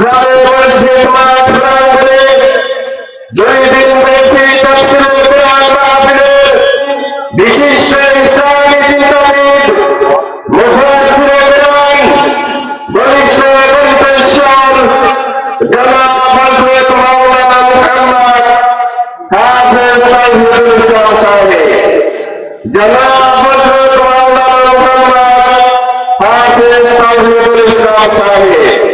যাবে মসজিদ মাঠ প্রাঙ্গণে দুই দিন ব্যাপী তাফসীরুল কোরআন মাহফিলের বিশিষ্ট ইসলামী চিন্তাবিদ মুফাসসিরে কোরআন কণ্ঠস্বর জনাব হযরত মাওলানা মুহাম্মদ হাফেজ সাহেব ইসলাম সাহেব।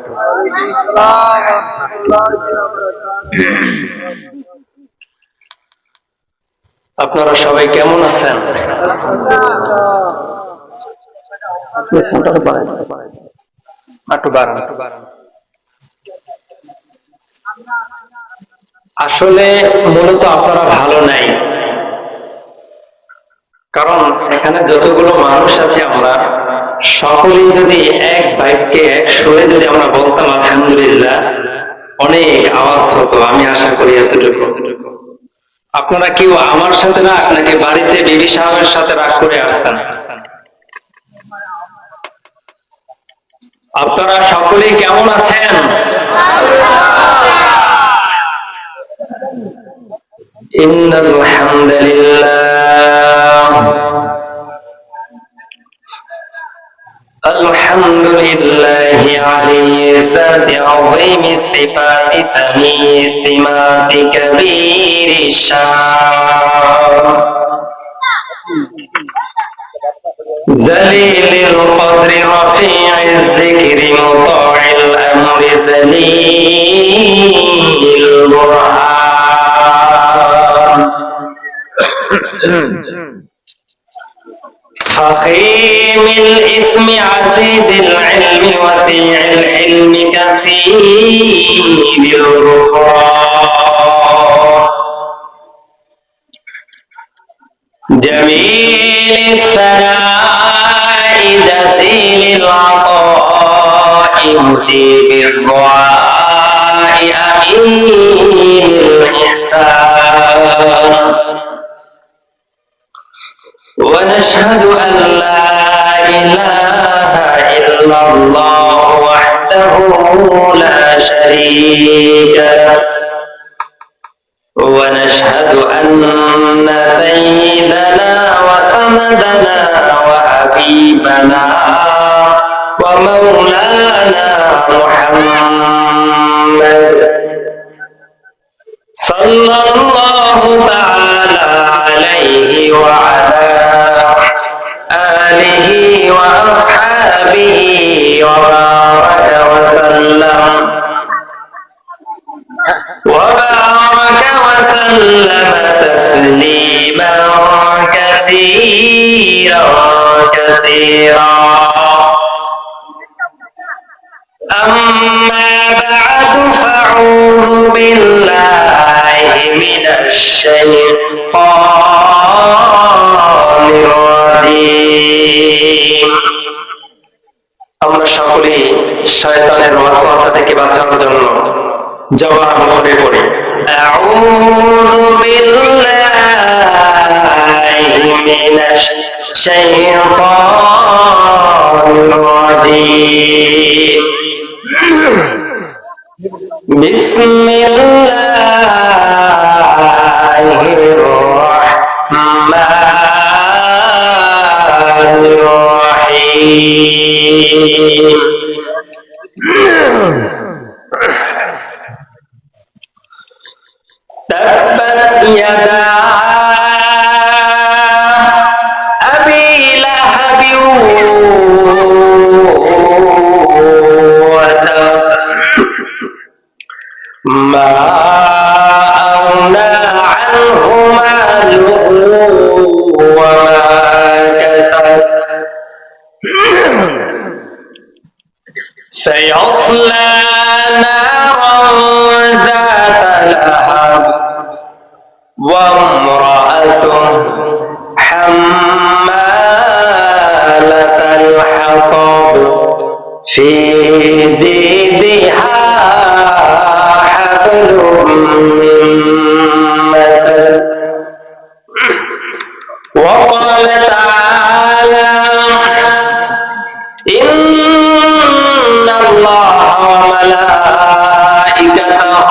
আপনারা সবাই কেমন আছেন। আসলে মূলত আপনারা ভালো নাই কারণ এখানে যতগুলো মানুষ আছে আমরা সকলে যদি এক বাইককে এক সরে যদি আমরা বলতাম, আলহামদুলিল্লাহ অনেক আওয়াজ হতো, আমি আশা করি এতটুকু। আপনারা কেউ আমার সাথে না আপনাকে বাড়িতে বিবি সাহেবের সাথে রাগ করে আসছেন? আপনারা সকলে কেমন আছেন? ইন্নাল হামদুলিল্লাহ। الحمد لله علي الذات عظيم الصفات سميع السمات كبير الشان زليل القدر رفيع الذكر مطاع الأمر زليل البرهان فخيم الإثم عزيز العلم وسيع الحلم كثير الغفران جميل الثناء جزيل العطاء مجيب الدعاء أمين الإحسان. ونشهد أن لا إله إلا الله وحده لا شريك له. ونشهد أن سيدنا وسندنا وحبيبنا ومولانا محمد صلى الله تعالى عليه وعلى آله وأصحابه وبارك وسلم. وبارك وسلم تسليما كثيرا كثيرا. أما بعد فأعوذ بالله من الشيطان থেকে বাঁচানোর জন্য জবান করে পড়ি أعوذ بالله من الشيطان الرجيم بسم الله الرحمن الرحيم ما أغنى عنه ماله وما كسب. سيصلى نارا ذات لهب وامرأته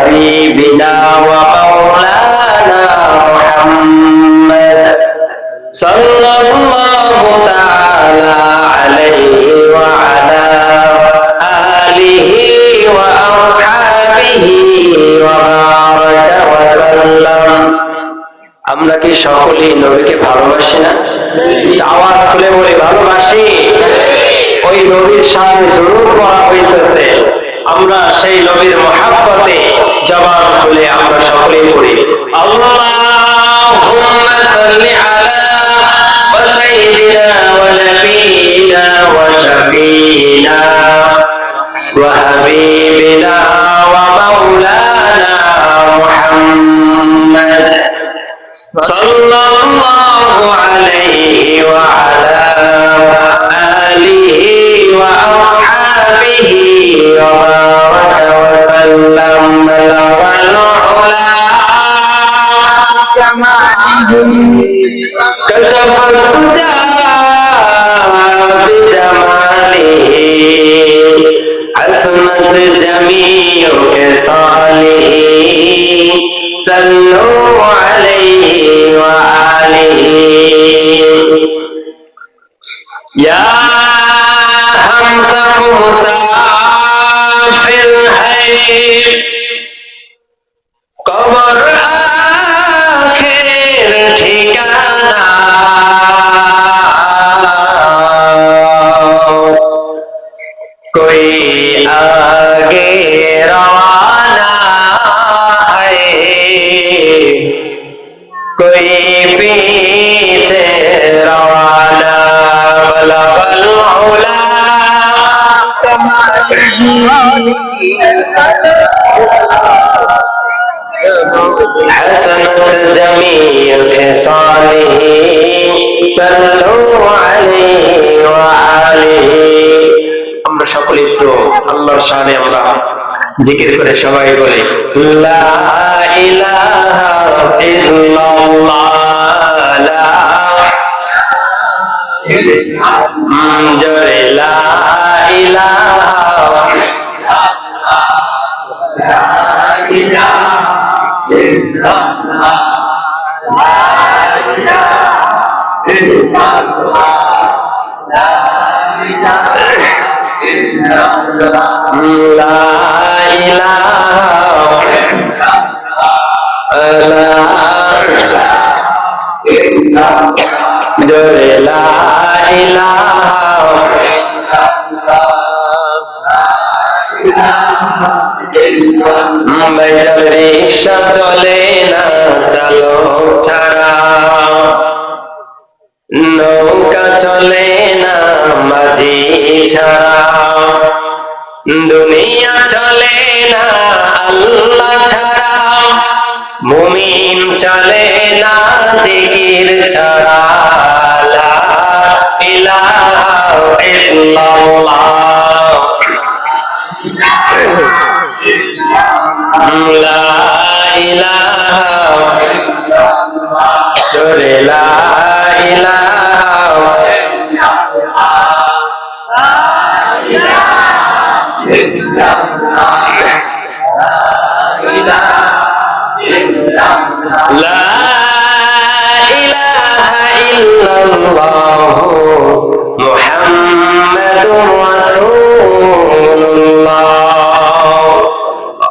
وحبيبنا ومولانا محمد صلى الله تعالى عليه وعلى آله وأصحابه وبارك وسلم আমরা কি সকলেই নবীকে ভালোবাসি না আওয়াজ খুলে বলে ভালোবাসি ওই নবীর সামনে দরুদ পড়া হইতেছে আমরা সেই নবীর মহাব্বতে جبار قولي عبر شكري قولي اللهم صل على سيدنا ونبينا وشفينا وحبيبنا ومولانا محمد صلى الله عليه وعلى آله وأصحابه وبارك وسلم وسلم بلغ العلا كشف الدجى بجماله عصمت جميع صالح صلوا عليه وآله তুই আগে রওয়ানা হে কই পিছে রওয়ানা বলবল উলা حسنت جميع خصاله صلوا عليه আমরা সকলে একটু আল্লাহর শানে আমরা জিকির করে সবাই বলে লা লা জোরে লা রিক্সা চলে না চালো ছাড়া নৌকা চলে না মাঝি ছাড়া চলে না জিকির ছাড়া লা ইলাহা ইল্লাল্লাহ। লা ইলাহা লা ইলাহা لا إله إلا الله.